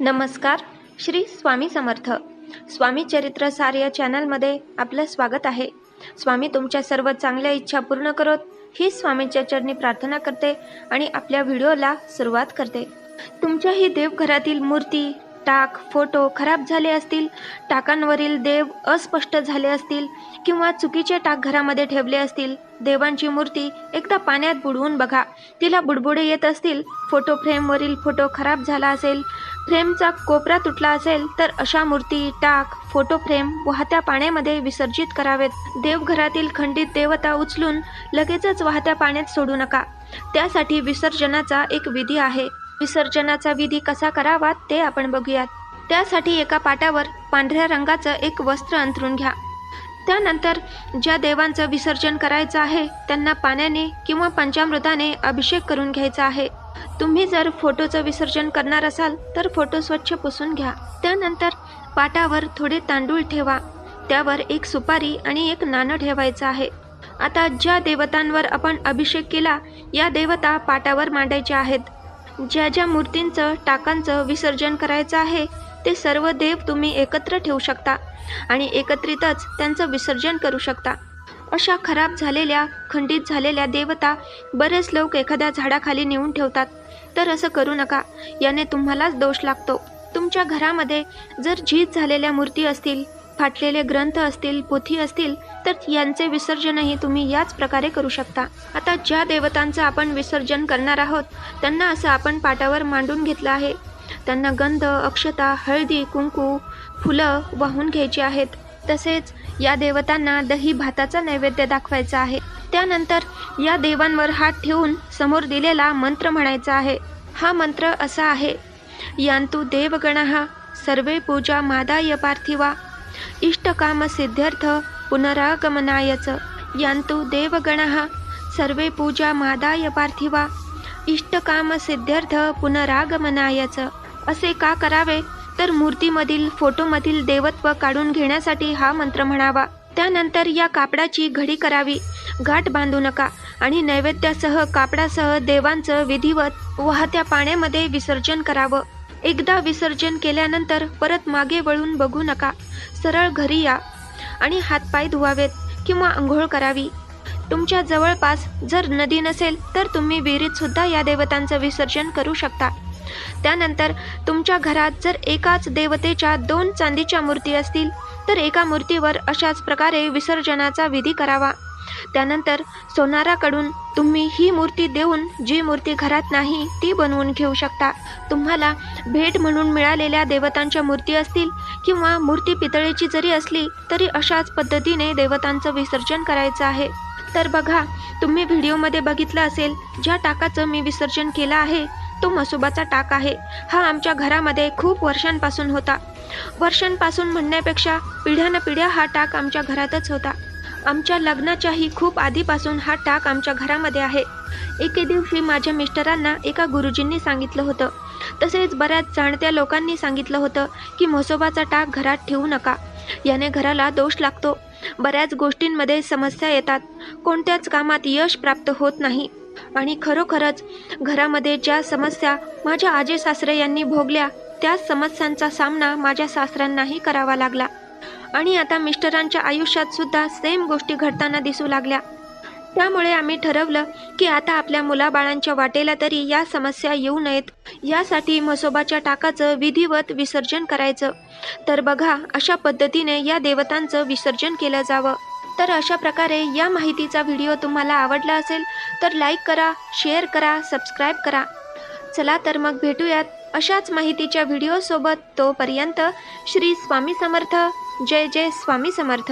नमस्कार श्री स्वामी समर्थ. स्वामी चरित्र सार या चॅनलमध्ये आपलं स्वागत आहे. स्वामी तुमच्या सर्व चांगल्या इच्छा पूर्ण करोत ही स्वामींच्या चरणी प्रार्थना करते आणि आपल्या व्हिडिओला सुरुवात करते. तुमच्या ही देवघरातील मूर्ती टाक फोटो खराब झाले असतील टाकांवरील देव अस्पष्ट झाले असतील किंवा चुकीचे टाक घरामध्ये ठेवले असतील देवांची मूर्ती एकदा पाण्यात बुडवून बघा. तिला बुडबुडे येत असतील फोटो फ्रेमवरील फोटो खराब झाला असेल फ्रेमचा कोपरा तुटला असेल तर अशा मूर्ती टाक फोटो फ्रेम वाहत्या पाण्यामध्ये विसर्जित करावेत. देवघरातील खंडित देवता उचलून लगेचच वाहत्या पाण्यात सोडू नका. त्यासाठी विसर्जनाचा एक विधी आहे. विसर्जनाचा विधी कसा करावा ते आपण बघूयात. त्यासाठी एका पाटावर पांढऱ्या रंगाचं एक वस्त्र अंथरून घ्या. त्यानंतर ज्या देवांचं विसर्जन करायचं आहे त्यांना पाण्याने किंवा पंचामृताने अभिषेक करून घ्यायचा आहे. तुम्ही जर फोटोचं विसर्जन करणार असाल तर फोटो स्वच्छ पुसून घ्या. त्यानंतर पाटावर थोडे तांदूळ ठेवा. त्यावर एक सुपारी आणि एक नाणं ठेवायचं आहे. आता ज्या देवतांवर आपण अभिषेक केला या देवता पाटावर मांडायच्या आहेत. ज्या ज्या मूर्तींचं टाकांचं विसर्जन करायचं आहे ते सर्व देव तुम्ही एकत्र ठेवू शकता आणि एकत्रितच त्यांचं विसर्जन करू शकता. अशा खराब झालेल्या खंडित झालेल्या देवता बरेच लोक एखाद्या झाडाखाली नेऊन ठेवतात. तर असं करू नका याने तुम्हालाच दोष लागतो. तुमच्या घरामध्ये जर झीज झालेल्या मूर्ती असतील फाटलेले ग्रंथ असतील पोथी असतील तर यांचे विसर्जनही तुम्ही याच प्रकारे करू शकता. आता ज्या देवतांचं आपण विसर्जन करणार आहोत त्यांना असं आपण पाटावर मांडून घेतलं आहे. त्यांना गंध अक्षता हळदी कुंकू फुलं वाहून घ्यायची आहेत. तसेच या देवतांना दही भाताचा नैवेद्य दाखवायचा आहे. त्यानंतर या देवांवर हात ठेवून समोर दिलेला मंत्र म्हणायचा आहे. हा मंत्र असा आहे. यांतू देवगणः सर्वे पूजा मादाय पार्थिवा इष्टकाम सिद्ध्यर्थ पुनरागमनायच। यांतु देवगणः सर्वे पूजा मादाय पार्थिवा इष्टकाम सिद्ध्यर्थ पुनरागमनायच। असे का करावे? तर मूर्तीमधील फोटोमधील देवत्व काढून घेण्यासाठी हा मंत्र म्हणावा. त्यानंतर या कापडाची घडी करावी. गाठ बांधू नका आणि नैवेद्यासह कापडासह देवांचं विधिवत वाहत्या पाण्यामध्ये विसर्जन करावं. एकदा विसर्जन केल्यानंतर परत मागे वळून बघू नका. सरळ घरी या. आणि हातपाय धुवावेत किंवा आंघोळ करावी. तुमच्या जवळपास जर नदी नसेल तर तुम्ही विहिरीत सुद्धा या देवतांचं विसर्जन करू शकता. त्यानंतर तुमच्या घरात जर एकाच देवतेच्या दोन चांदीच्या मूर्ती असतील तर एका मूर्तीवर अशाच प्रकारे विसर्जनाचा विधी करावा. त्यानंतर सोनाराकडून तुम्ही ही मूर्ती देऊन जी मूर्ती घरात नाही ती बनवून घेऊ शकता. तुम्हाला भेट म्हणून मिळालेल्या देवतांच्या मूर्ती असतील किंवा मूर्ती पितळेची जरी असली तरी अशाच पद्धतीने देवतांचं विसर्जन करायचं आहे. तर बघा तुम्ही व्हिडिओमध्ये बघितलं असेल ज्या टाकाचं मी विसर्जन केलं आहे तो मसोबाचा टाक आहे. हा आमच्या घरामध्ये खूप वर्षांपासून होता. वर्षांपासून म्हणण्यापेक्षा पिढ्यानपिढ्या हा टाक आमच्या घरातच होता. आमच्या लग्नाच्याही खूप आधीपासून हा टाक आमच्या घरामध्ये आहे. एके दिवशी माझ्या मिस्टरांना एका गुरुजींनी सांगितलं होतं. तसेच बऱ्याच जाणत्या लोकांनी सांगितलं होतं की म्हसोबाचा टाक घरात ठेवू नका. याने घराला दोष लागतो. बऱ्याच गोष्टींमध्ये समस्या येतात. कोणत्याच कामात यश प्राप्त होत नाही. आणि खरोखरच घरामध्ये ज्या समस्या माझ्या आजे सासरे यांनी भोगल्या त्याच समस्यांचा सामना माझ्या सासऱ्यांनाही करावा लागला. आणि आता मिस्टरांच्या आयुष्यात सुद्धा सेम गोष्टी घडताना दिसू लागल्या. त्यामुळे आम्ही ठरवलं की आता आपल्या मुलाबाळांच्या वाटेला तरी या समस्या येऊ नयेत. यासाठी म्हसोबाच्या टाकाचं विधिवत विसर्जन करायचं. तर बघा अशा पद्धतीने या देवतांचं विसर्जन केलं जावं. तर अशा प्रकारे या माहितीचा व्हिडिओ तुम्हाला आवडला असेल तर लाईक करा शेअर करा सबस्क्राईब करा. चला तर मग भेटूयात अशाच माहितीच्या व्हिडिओसोबत तोपर्यंत श्री स्वामी समर्थ. जय जय स्वामी समर्थ.